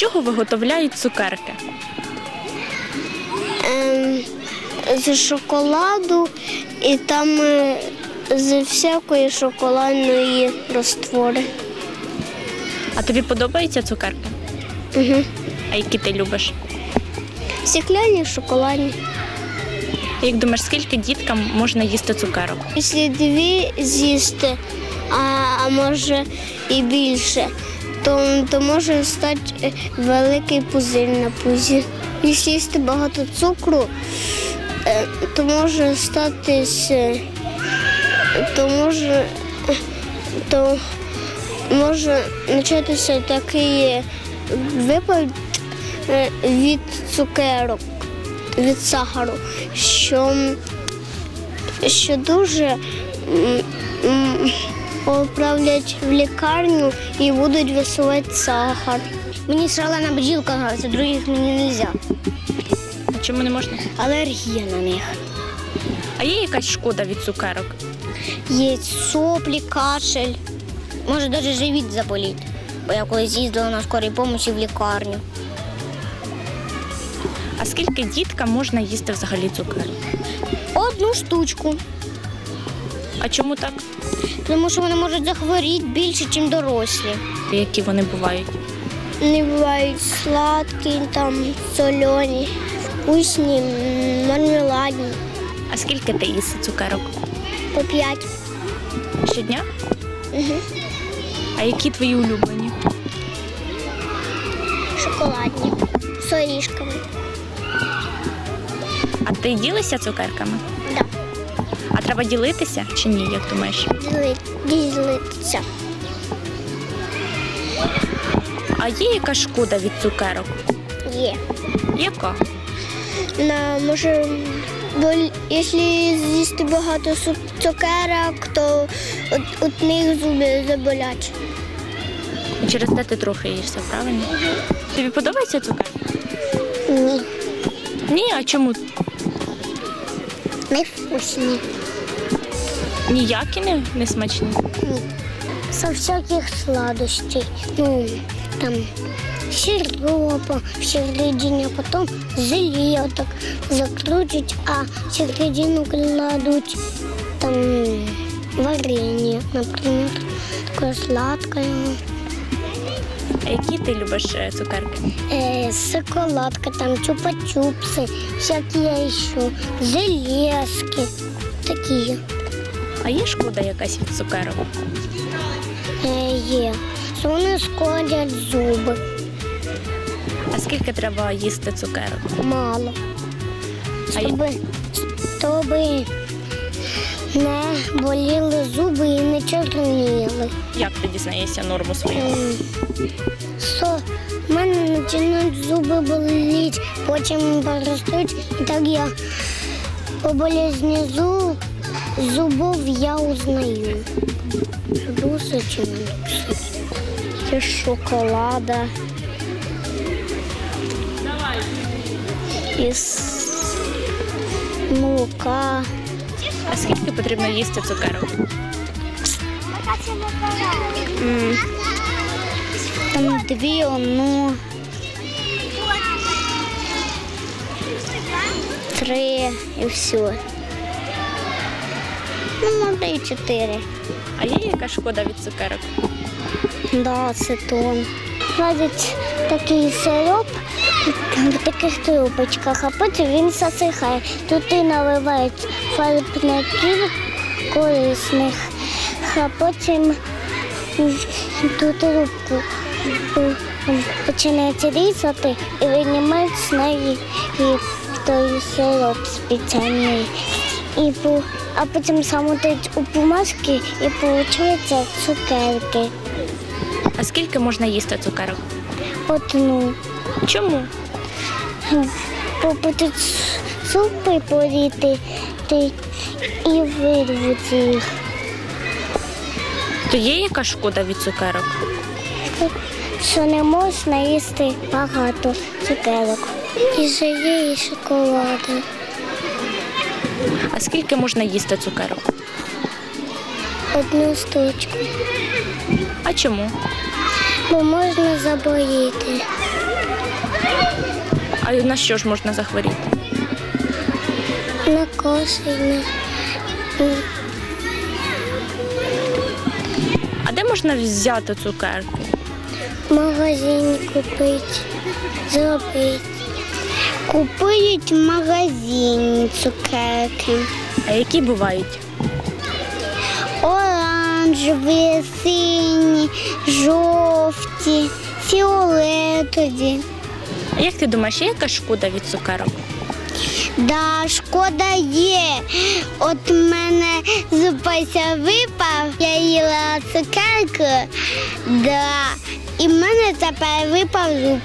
чого виготовляють цукерки? Ем, з шоколаду і там е, з всякої шоколадної розтвори. А тобі подобаються цукерки? Угу. А які ти любиш? Стекляні, шоколадні. Як думаєш, скільки діткам можна їсти цукерок? Якщо дві з'їсти, а, а може і більше, то, то може стати е, великий пузир на пузі. Якщо їсти багато цукру, е, то може статись, то може, е, то може початися такий випад е, від цукерок, від сахару, що що дуже поправлять в лікарню і будуть висувати сахар. Мені шалена бджілка нравиться, других мені не можна. А чому не можна? Алергія на них. А є якась шкода від цукерок? Є соплі, кашель. Може навіть живіт заболіти. Бо я колись їздила на скорій допомогі в лікарню. А скільки діткам можна їсти взагалі цукерок? Одну штучку. А чому так? Тому що вони можуть захворіти більше, ніж дорослі. Які вони бувають? Вони бувають сладкі, там солені, вкусні, мармеладні. А скільки ти їси цукерок? По п'ять. Щодня? Угу. А які твої улюблені? Шоколадні. З орішками. А ти ділишся цукерками? Да. Треба ділитися чи ні, як думаєш? Ділитися. А є яка шкода від цукерок? Є. Яка? На, може, бо якщо з'їсти багато цукерок, то от, от них зуби заболять. І через те ти трохи їшся, правильно? Тобі подобається цукерки? Ні. Ні, а чому? Не вкусні. Ніякі не, не смачні. Со всяких сладостей. Ну, там сиропа в середине, а потом жилеток закрутить, а в середину кладут там варенье, например, такое сладкое. А які ти любиш е, цукерки? Э, шоколадка, там чупа-чупсы, всякие еще, железки такие. А є шкода якась від цукерок? Е, є. Вони шкодять зуби. А скільки треба їсти цукерок? Мало. Щоб, щоб не боліли зуби і не чорніли. Як ти дізнаєшся норму свою? В мене починають зуби боліти, потім поростуть, і так я по болезні зуб, зубов я узнаю. Дуса чи не дуса. Є шоколада. Із молока. А скільки потрібно їсти цукерок? М, Там дві, одну. Три і все. Ну, може і чотири. А є яка шкода від цукерок? Да, цитон. Кладуть такий сироп в таких трубочках, а потім він засихає. Туди наливають фарбників корисних, а потім ту трубку починають різати і винімають з неї той сироп спеціальний. І, по- а потім замотають у бумажки і виходить цукерки. А скільки можна їсти цукерок? Одну. Чому? Попити супи поріти і вирвуть їх. То є яка шкода від цукерок? Що не можна їсти багато цукерок. І жиє, і шоколади. А скільки можна їсти цукерок? Одну штучку. А чому? Бо можна заболіти. А на що ж можна захворіти? на кошельне. А де можна взяти цукерку? В магазині купити, зробити. Купують в магазині цукерки. А які бувають? Оранжеві, сині, жовті, фіолетові. А як ти думаєш, є якась шкода від цукерок? Да, шкода є. От в мене зубася випав, я їла цукерку, да, і в мене тепер випав зуб.